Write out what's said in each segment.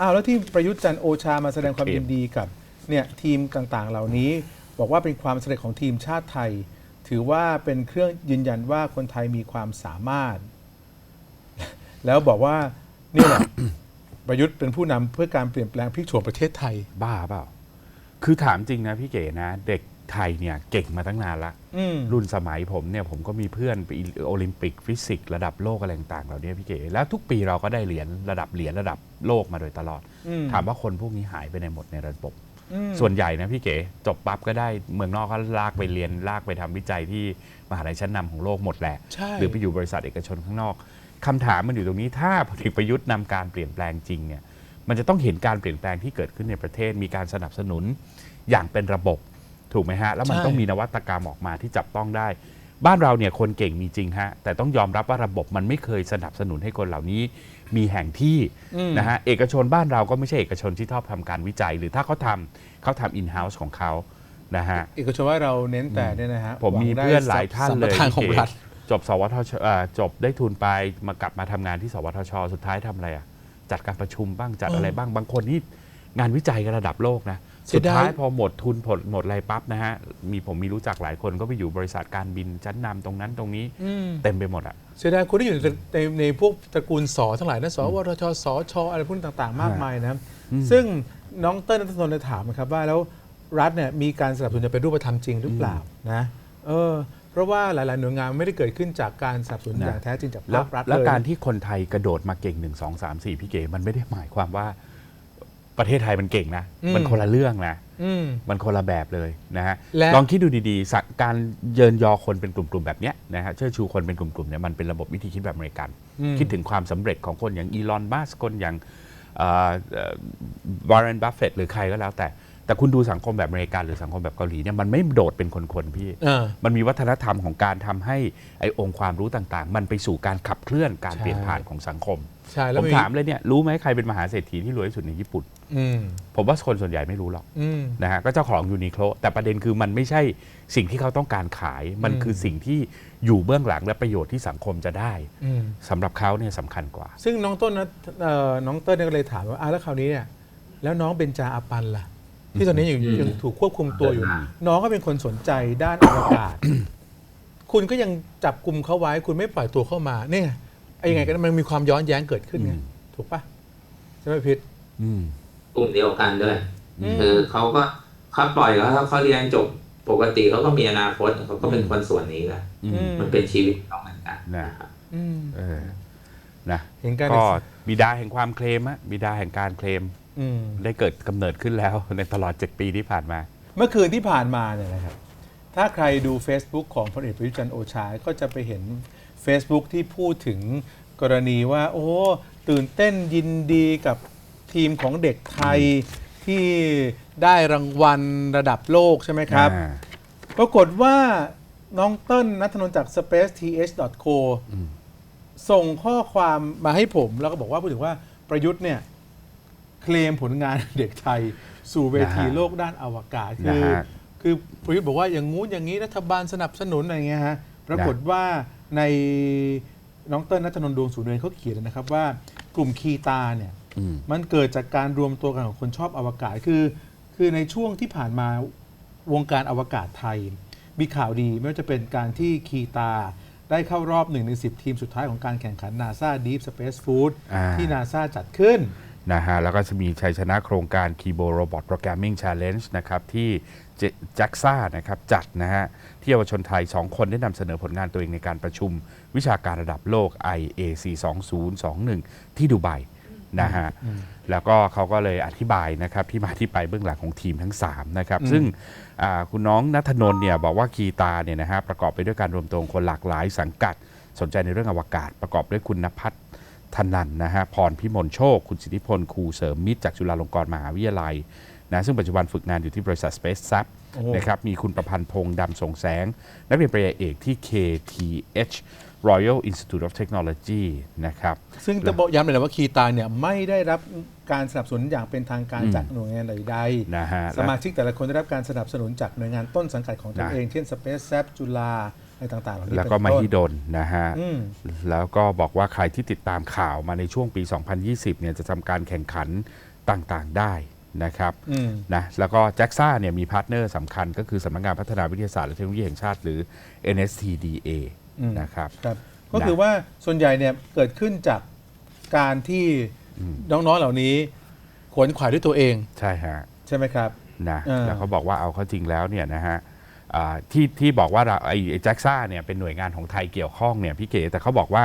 อ้าวแล้วที่ประยุทธ์จันทร์โอชามาแสดงความยินนดีกับเนี่ยทีมต่างๆ เหล่านี้ บอกว่าเป็นความสำเร็จของทีมชาติไทย ถือว่าเป็นเครื่องยืนยันว่าคนไทยมีความสามารถ แล้วบอกว่านี่แหละ ประยุทธ์เป็นผู้นำเพื่อการเปลี่ยนแปลงพลิกโฉมประเทศไทย บ้าเปล่า คือถามจริงนะพี่เก๋นะ เด็ก ไทยเนี่ยเก่งมาตั้งนานละ อืม รุ่นสมัยผมเนี่ยผมก็มีเพื่อนไปโอลิมปิกฟิสิกส์ระดับโลกอะไรต่างๆเหล่านี้พี่เก๋แล้วทุกปีเราก็ได้เหรียญระดับเหรียญระดับโลกมาโดยตลอด อืม ถามว่าคนพวกนี้หายไปในหมดในระบบ อืม ส่วนใหญ่นะพี่เก๋จบปั๊บก็ได้เมืองนอกก็ลากไปเรียนลากไปทำวิจัยที่มหาลัยชั้นนำของโลกหมดแหละ ใช่ หรือไปอยู่บริษัทเอกชนข้างนอกคำถามมันอยู่ตรงนี้ถ้าพลเอกประยุทธ์นำการเปลี่ยนแปลงจริงเนี่ยมันจะต้องเห็นการเปลี่ยนแปลงที่เกิดขึ้นในประเทศมีการสนับสนุนอย่างเป็นระบบ ถูกไหมฮะ แล้วมันใช่ ต้องมีนวัตกรรมออกมาที่จับต้องได้ บ้านเราเนี่ยคนเก่งมีจริงฮะ แต่ต้องยอมรับว่าระบบมันไม่เคยสนับสนุนให้คนเหล่านี้ มีแห่งที่อืมนะฮะเอกชนบ้านเราก็ไม่ใช่เอกชนที่ชอบทำการวิจัย หรือถ้าเขาทำเขาทำอินเฮ้าส์ของเขานะฮะ เอกชนว่าเราเน้นแต่เนี่ยนะฮะผมมีวังได้เพื่อนหลายท่านสัมเลปยทานของที่รัฐ จบสวทชเอ่อจบได้ทุนไปมากลับมาทำงานที่สวทช สุดท้ายทำอะไรอะ จัดการประชุมบ้างจัดเออออะไรบ้างบางคนนี่งานวิจัยกันระดับโลกนะเสีสุยดดายท้ายพอหมดทุนหมดหมดอะไรปั๊บนะฮะ มีผมมีรู้จักหลายคนก็ไปอยู่บริษัทการบินชั้นนำตรงนั้นตรงนี้อืมเต็มไปหมดอะเสียดายคนที่อยู่ในในในพวกตระกูลสอทั้งหลายนะสวทชสชอะไรพวกนี้ต่าง ๆ มากมายนะครับซึ่งน้องเต้นนัทนนท์เลยถามนะครับว่าแล้วรัฐเนี่ยมีการสนับสนุนจะเป็นรูปธรรมจริงหรือเปล่านะเออเพราะว่าหลาย ๆ หน่วยงานไม่ได้เกิดขึ้นจากการสนับสนุนนะอย่างแท้จริงจากแล้วภาครัฐแล้วเลยการที่คนไทยกระโดดมาเก่ง1 2 3 4พี่เก๋มันไม่ได้หมายความว่า ประเทศไทยมันเก่งนะมันคนละเรื่องนะ อืม มันคนละแบบเลยนะฮะ และ ลองคิดดูดีๆสักการเยินยอคนเป็นกลุ่มๆแบบเนี้ยนะฮะเชิดชูคนเป็นกลุ่มๆเนี่ยมันเป็นระบบวิธีคิดแบบอเมริกัน อืม คิดถึงความสำเร็จของคนอย่างอีลอนมัสคนอย่างวอร์เรนบัฟเฟตหรือใครก็แล้วแต่ แต่คุณดูสังคมแบบอเมริกันหรือสังคมแบบเกาหลีเนี่ยมันไม่โดดเป็นคนๆพี่ เออ มันมีวัฒนธรรมของการทำให้ไอ้องค์ความรู้ต่างๆ มันไปสู่การขับเคลื่อนการใช่ เปลี่ยนผ่านของสังคม ใช่แล้ผวมมีถามเลยเนี่ยรู้ไหมใครเป็นมหาเศรษฐีที่รวยที่สุดในญี่ปุ่น อืม ผมว่าคนส่วนใหญ่ไม่รู้หรอกอืม นะฮะก็เจ้าของยูนิโคลแต่ประเด็นคือมันไม่ใช่สิ่งที่เขาต้องการขาย มันอืมคือสิ่งที่อยู่เบื้องหลังและประโยชน์ที่สังคมจะได้อืม สำหรับเขาเนี่ยสำคัญกว่า ซึ่งน้องต้นนะเอ่อน้องเต้นเนี่ยก็เลยถามว่าอะแล้วคราวนี้เนี่ยแล้วน้องเบนจาอาปันล่ะ ที่ตอนนี้อยู่ยังถูกควบคุมตัวอยู่น้องก็เป็นคนสนใจด้านอวกาศ คุณก็ยังจับกลุ่มเขาไว้ คุณไม่ปล่อยตัวเข้ามาเนี่ยไอ้ยังไงกันมันมีความย้อนแย้งเกิดขึ้นไงอืม ถูกปะใช่ไหมพิษอืม กลุ่มเดียวกันด้วยอืมคือเขาก็เขาปล่อยแล้วเขาเรียนจบปกติเขาก็มีอนาคตเขาก็เป็นคนส่วนนี้แหละอืมมันเป็นชีวิตเขาเหมือนกันนะครับอืมเออนะเห็นการก็บิดาแห่งความเคลมอะบิดาแห่งการเคลมอืมได้เกิดกำเนิดขึ้นแล้วในตลอด 7 ปีที่ผ่านมา เมื่อคืนที่ผ่านมาเนี่ยนะครับ ถ้าใครดู Facebook ของพลเอกประยุทธ์จันทร์โอชา ก็จะไปเห็น Facebook ที่พูดถึงกรณีว่า โอ้ ตื่นเต้นยินดีกับ ทีมของเด็กไทยที่ได้รางวัลระดับโลกใช่ไหมครับ อ่า ปรากฏว่าน้องเต้นนัทนนท์จาก spaceth.co อืมส่งข้อความมาให้ผม แล้วก็บอกว่าพูดถึงว่าประยุทธ์เนี่ย เคลมผลงาน เด็กไทย สู่เวทีนะฮะโลกด้านอวกาศนะคือฮะคือประยุทธ์บอกว่าอย่างงู้นอย่างนี้รัฐบาลสนับสนุนอะไรเงี้ยฮะปรากฏว่าในน้องเต้นนัทนนท์ดวงสุเนินเขาเขียนนะครับว่า กลุ่มคีตาเนี่ยอื มมันเกิดจากการรวมตัวกันของคนชอบอวกาศคือ คือในช่วงที่ผ่านมาวงการอวกาศไทย มีข่าวดีไม่ว่าจะเป็นการที่คีตา ได้เข้ารอบหนึ่งใน10 ทีมสุดท้ายของการแข่งขัน NASA Deep Space Food อ่าที่ NASA จัดขึ้นนะฮะแล้วก็จะมีชัยชนะโครงการ Keyboard Robot Programming Challenge นะครับที่แจ็กซ่านะครับจัดนะฮะที่เยาวชนไทย 2 คนได้นำเสนอผลงานตัวเองในการประชุมวิชาการระดับโลก IAC 2021 ที่ดูไบ นะฮะแล้วก็เขาก็เลยอธิบายนะครับที่มาที่ไปเบื้องหลังของทีมทั้ง3นะครับซึ่งอ่าคุณน้องนัทนนท์เนี่ยบอกว่าคีตาเนี่ยนะฮะประกอบไปด้วยการรวมตัวของคนหลากหลายสังกัด สนใจในเรื่องอวกาศ ประกอบด้วยคุณนภัทรธนันนะฮะพรพิมลโชค คุณสิทธิพลครูเสริมมิตรจากจุฬาลงกรณ์มหาวิทยาลัย นะซึ่งปัจจุบันฝึกงานอยู่ที่บริษัท Space s a p โอ้โหนะครับมีคุณประพันธ์พงษ์ดำส่งแสง นักเรียนปริญญาเอกที่ KTH Royal Institute of Technology นะครับซึ่งจะบอกย้ำเลยนะว่าคีตาเนี่ยไม่ได้รับการสนับสนุนอย่างเป็นทางการอืมจากหน่วยงานใดๆนะฮะสมาชิกแต่ละคนได้รับการสนับสนุนจากหน่วยงานต้นสังกัดของตนนะเองเช่น Space s a p จุฬาอะไรต่างๆเหล่านี้แล้วก็เป็นมต้นหิดลนะฮะอืมแล้วก็บอกว่าใครที่ติดตามข่าวมาในช่วงปี 2020 เนี่ยจะทำการแข่งขันต่างๆได้ นะครับอืมนะแล้วก็แจ็กซ่าเนี่ยมีพาร์ทเนอร์สำคัญก็คือสำนักงานพัฒนาวิทยาศาสตร์และเทคโนโลยีแห่งชาติหรือ NSTDA อืมนะครับครับก็คือว่าส่วนใหญ่เนี่ยเกิดขึ้นจากการที่น้องๆเหล่านี้ขวนขวายด้วยตัวเองใช่ฮะใช่ไหมครับนะเออแล้วเขาบอกว่าเอาเข้าจริงแล้วเนี่ยนะฮะอ่าที่ที่บอกว่าเราไอ้แจ็กซ่าเนี่ยเป็นหน่วยงานของไทยเกี่ยวข้องเนี่ยพี่เก๋แต่เขาบอกว่า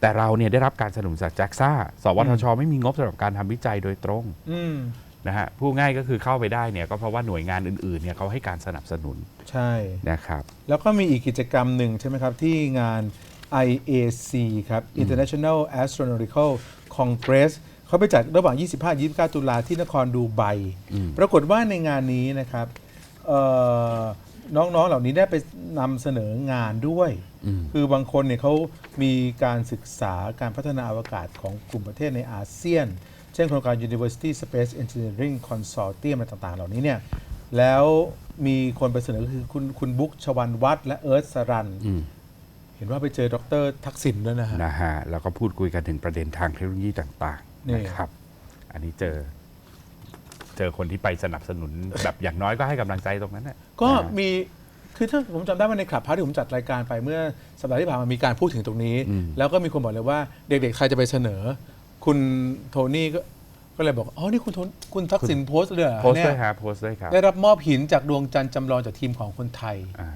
แต่เราเนี่ยได้รับการสนับสนุนจากแจ็กซ่าสวทช ไม่มีงบสำหรับการทำวิจัยโดยตรงอืม นะฮะผู้ง่ายก็คือเข้าไปได้เนี่ยก็เพราะว่าหน่วยงานอื่นๆเนี่ยเขาให้การสนับสนุนใช่ นะครับ แล้วก็มีอีกกิจกรรมหนึ่งใช่ไหมครับ ที่งาน IAC ครับ International Astronautical Congress เขาไปจัดระหว่าง 25-29 ตุลาที่นครดูไบอืมปรากฏว่าในงานนี้นะครับเอ่อน้องๆ เหล่านี้ได้ไปนำเสนองานด้วยอืมคือบางคนเนี่ยเขามีการศึกษาการพัฒนาอวกาศของกลุ่มประเทศในอาเซียน เช่นโครงการ University Space Engineering Consortium อะไรต่าง ๆ เหล่านี้เนี่ยแล้วมีคนไปเสนอคือคุณคุณบุ๊กชวันวัฒน์และเอิร์ธสรันอืมเห็นว่าไปเจอดรทักษิณด้วยนะฮะนะฮะแล้วก็พูดคุยกันถึงประเด็นทางเทคโนโลยีต่างนี่ๆนะครับ อันนี้เจอ เจอคนที่ไปสนับสนุน แบบอย่างน้อยก็ให้กำลังใจตรงนั้นนะก็นะฮะมีคือถ้าผมจำได้ว่าในคลับพาร์ทที่ผมจัดรายการไปเมื่อสัปดาห์ที่ผ่านมามีการพูดถึงตรงนี้อืมแล้วก็มีคนบอกเลยว่าเด็กๆใครจะไปเสนอ คุณโทนี่ก็ก็เลยบอก อ๋อ นี่คุณโทนคุณทักษิณโพสต์เลยเหรอโพสต์เนี่ด้วยยครับโพสต์ด้วยครับได้รับมอบหินจากดวงจันทร์จำลองจากทีมของคนไทย อ่า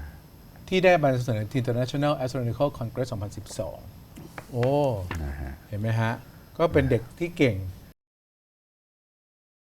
ที่ได้มาเสนอ International Astronomical Congress 2012 โอ้ นะฮะ เห็นไหมฮะ ก็เป็นเด็กที่เก่ง